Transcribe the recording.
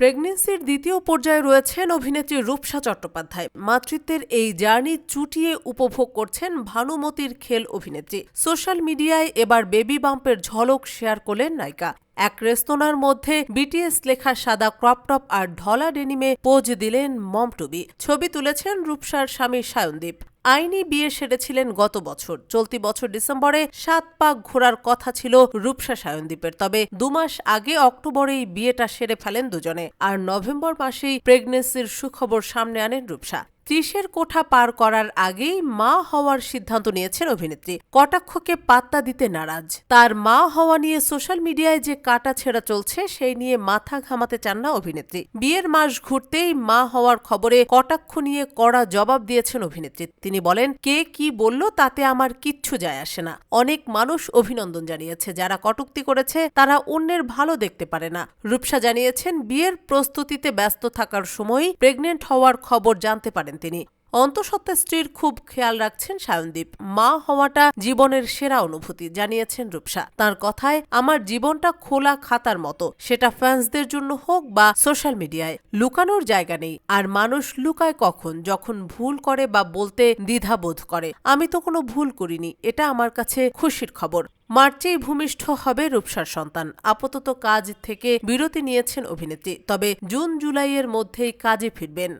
প্রেগনেন্সির দ্বিতীয় পর্যায়ে রয়েছেন অভিনেত্রী রূপসা চট্টোপাধ্যায়। মাতৃত্বের এই জার্নি চুটিয়ে উপভোগ করছেন ভানুমতির খেল অভিনেত্রী। সোশ্যাল মিডিয়ায় এবার বেবি বাম্পের ঝলক শেয়ার করলেন নায়িকা। এক রেস্তোনার মধ্যে বিটিএস লেখা সাদা ক্রপটপ আর ঢলা ডেনিমে পোজ দিলেন মমটুবি। ছবি তুলেছেন রূপসার স্বামী সায়নদীপ। আইনি বিয়ে সেরেছিলেন গত বছর। চলতি বছর ডিসেম্বরে সাত পাক ঘোরার কথা ছিল রূপসা সায়নদ্বীপের তবে দুমাস আগে অক্টোবরেই বিয়েটা সেরে ফেলেন দুজনে। আর নভেম্বর মাসেই প্রেগনেন্সির সুখবর সামনে আনেন রূপসা। ত্রিশের কোঠা পার করার আগেই মা হওয়ার সিদ্ধান্ত নিয়েছেন অভিনেত্রী। কটাক্ষকে পাত্তা দিতে নারাজ। তার মা হওয়া নিয়ে সোশ্যাল মিডিয়ায় যে কাটা ছেঁড়া চলছে, সেই নিয়ে মাথা ঘামাতে চান না অভিনেত্রী। বিয়ের মাস ঘুরতেই মা হওয়ার খবরে কটাক্ষ নিয়ে কড়া জবাব দিয়েছেন অভিনেত্রী। তিনি বলেন, কে কি বলল তাতে আমার কিচ্ছু যায় আসে না। অনেক মানুষ অভিনন্দন জানিয়েছে। যারা কটুক্তি করেছে, তারা অন্যের ভালো দেখতে পারে না। রূপসা জানিয়েছেন, বিয়ের প্রস্তুতিতে ব্যস্ত থাকার সময়ই প্রেগনেন্ট হওয়ার খবর জানতে পারেন তিনি। অন্তঃসত্ত্বা স্ত্রীর খুব খেয়াল রাখছেন সায়নদীপ। মা হওয়াটা জীবনের সেরা অনুভূতি, জানিয়েছেন রূপসা। তার কথায়, আমার জীবনটা খোলা খাতার মতো। সেটা ফ্যান্সদের জন্য হোক বা সোশ্যাল মিডিয়ায়। লুকানোর জায়গা নেই। আর মানুষ লুকায় কখন? যখন ভুল করে বা বলতে দ্বিধাবোধ করে। আমি তো কোনো ভুল করিনি। এটা আমার কাছে খুশির খবর। মার্চেই ভূমিষ্ঠ হবে রূপসার সন্তান। আপাতত কাজ থেকে বিরতি নিয়েছেন অভিনেত্রী। তবে জুন, জুলাইয়ের মধ্যেই কাজে ফিরবেন।